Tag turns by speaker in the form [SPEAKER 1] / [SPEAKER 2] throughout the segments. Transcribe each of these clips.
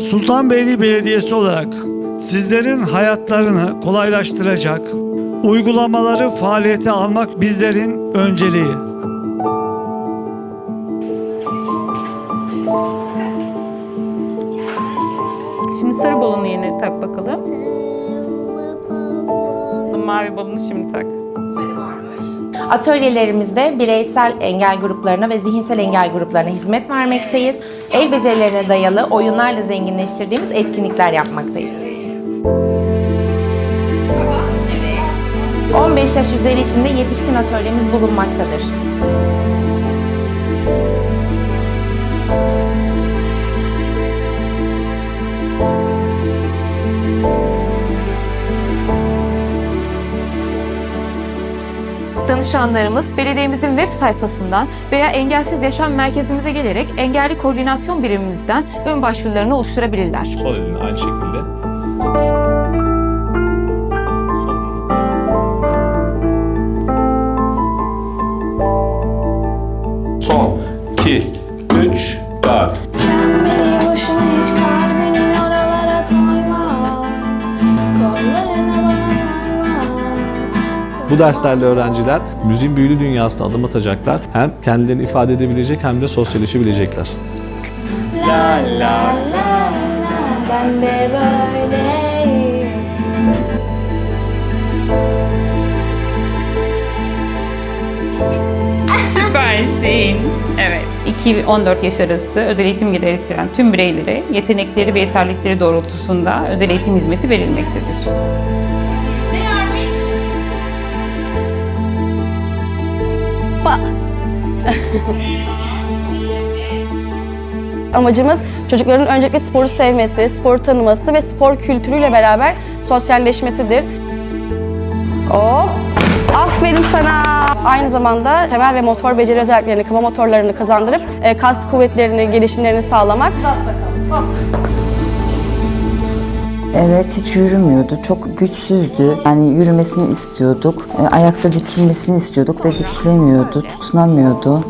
[SPEAKER 1] Sultanbeyli Belediyesi olarak sizlerin hayatlarını kolaylaştıracak uygulamaları faaliyete almak bizlerin önceliği.
[SPEAKER 2] Şimdi sarı balonu yeni tak bakalım. Mavi balonu şimdi tak.
[SPEAKER 3] Atölyelerimizde bireysel engel gruplarına ve zihinsel engel gruplarına hizmet vermekteyiz. El becerilerine dayalı oyunlarla zenginleştirdiğimiz etkinlikler yapmaktayız. 15 yaş üzeri içinde yetişkin atölyemiz bulunmaktadır.
[SPEAKER 4] Danışanlarımız belediyemizin web sayfasından veya engelsiz yaşam merkezimize gelerek engelli koordinasyon birimimizden ön başvurularını oluşturabilirler.
[SPEAKER 5] Sol elini aynı şekilde. Son, 2, 3, 4.
[SPEAKER 6] Sen beni boşuna hiç kalbinin oralara koyma sarma
[SPEAKER 7] Bu derslerle öğrenciler müziğin büyülü dünyasına adım atacaklar. Hem kendilerini ifade edebilecek hem de sosyalleşebilecekler.
[SPEAKER 6] La la la Ben de böyleyim
[SPEAKER 2] Süpersin. Evet. 2-14 yaş arası özel eğitim gerektiren tüm bireylere yetenekleri ve yeterlilikleri doğrultusunda özel eğitim hizmeti verilmektedir.
[SPEAKER 8] Amacımız çocukların öncelikle sporu sevmesi, sporu tanıması ve spor kültürüyle beraber sosyalleşmesidir. Hop! Aferin sana! Aynı zamanda temel ve motor beceri özelliklerini, kaba motorlarını kazandırıp e, kas kuvvetlerini, gelişimlerini sağlamak.
[SPEAKER 9] Evet hiç yürümüyordu. Çok güçsüzdü. Yani yürümesini istiyorduk. E, Ayakta dikilmesini istiyorduk ve dikilemiyordu, tutunamıyordu.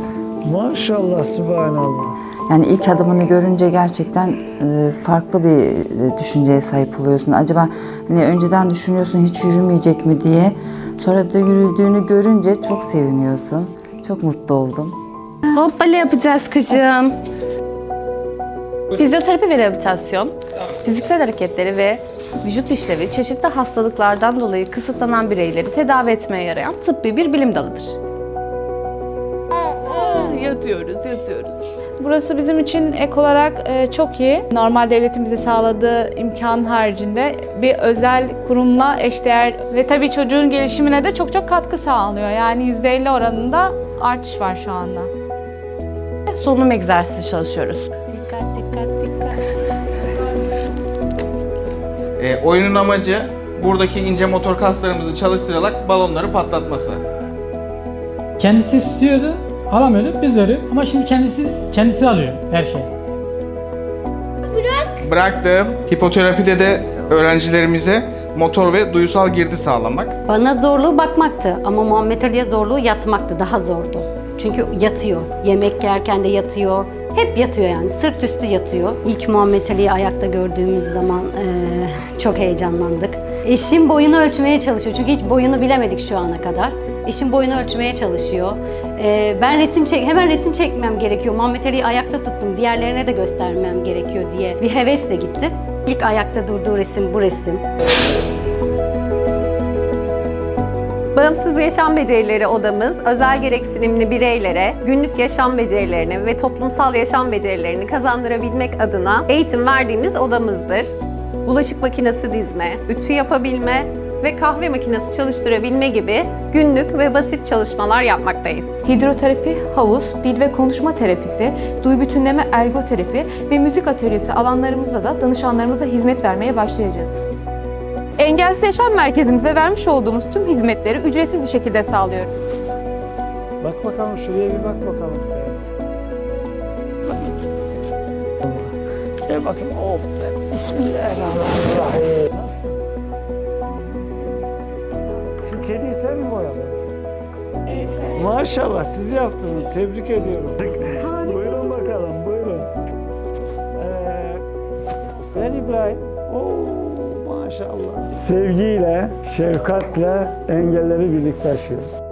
[SPEAKER 1] Maşallah, subhanallah.
[SPEAKER 9] Yani ilk adımını görünce gerçekten e, farklı bir e, düşünceye sahip oluyorsun. Acaba hani önceden düşünüyorsun hiç yürümeyecek mi diye. Sonra da yürüdüğünü görünce çok seviniyorsun. Çok mutlu oldum.
[SPEAKER 8] Hoppala yapacağız kızım. Fizyoterapi ve rehabilitasyon, fiziksel hareketleri ve vücut işlevi çeşitli hastalıklardan dolayı kısıtlanan bireyleri tedavi etmeye yarayan tıbbi bir bilim dalıdır.
[SPEAKER 4] Yatıyoruz, yatıyoruz.
[SPEAKER 10] Burası bizim için ek olarak e, çok iyi. Normal devletin bize sağladığı imkan haricinde bir özel kurumla eşdeğer ve tabii çocuğun gelişimine de çok çok katkı sağlıyor. Yani %50 oranında artış var şu anda.
[SPEAKER 3] Solunum egzersizi çalışıyoruz.
[SPEAKER 11] E, oyunun amacı buradaki ince motor kaslarımızı çalıştırarak balonları patlatması.
[SPEAKER 12] Kendisi istiyordu, alamıyordu, biz veriyor. Ama şimdi kendisi kendisi alıyor her şeyi.
[SPEAKER 11] Bıraktım. Hipoterapide de öğrencilerimize motor ve duyusal girdi sağlamak.
[SPEAKER 13] Bana zorluğu bakmaktı ama Muhammed Ali'ye zorluğu yatmaktı, daha zordu. Çünkü yatıyor, yemek yerken de yatıyor, hep yatıyor yani, sırt üstü yatıyor. İlk Muhammed Ali'yi ayakta gördüğümüz zaman eee, çok heyecanlandık. Eşim boyunu ölçmeye çalışıyor çünkü hiç boyunu bilemedik şu ana kadar. Eşim boyunu ölçmeye çalışıyor. Eee, ben resim çek, hemen resim çekmem gerekiyor. Muhammed Ali'yi ayakta tuttum, diğerlerine de göstermem gerekiyor diye bir hevesle gitti. İlk ayakta durduğu resim bu resim.
[SPEAKER 3] Bağımsız Yaşam Becerileri Odamız, özel gereksinimli bireylere günlük yaşam becerilerini ve toplumsal yaşam becerilerini kazandırabilmek adına eğitim verdiğimiz odamızdır. Bulaşık makinesi dizme, ütü yapabilme ve kahve makinesi çalıştırabilme gibi günlük ve basit çalışmalar yapmaktayız.
[SPEAKER 4] Hidroterapi, havuz, dil ve konuşma terapisi, duyu bütünleme ergoterapi ve müzik atölyesi alanlarımızda da danışanlarımıza hizmet vermeye başlayacağız. Engelsiz Yaşam Merkezimize vermiş olduğumuz tüm hizmetleri ücretsiz bir şekilde sağlıyoruz.
[SPEAKER 1] Bak bakalım şuraya bir bak bakalım. Gel bakayım. Hop. Bismillahirrahmanirrahim. Şu kediyi sen mi boyadın? Maşallah siz yaptınız. Tebrik ediyorum. buyurun bakalım buyurun. Ee, Ver İbrahim. Oo maşallah. Sevgiyle, şefkatle engelleri birlikte aşıyoruz.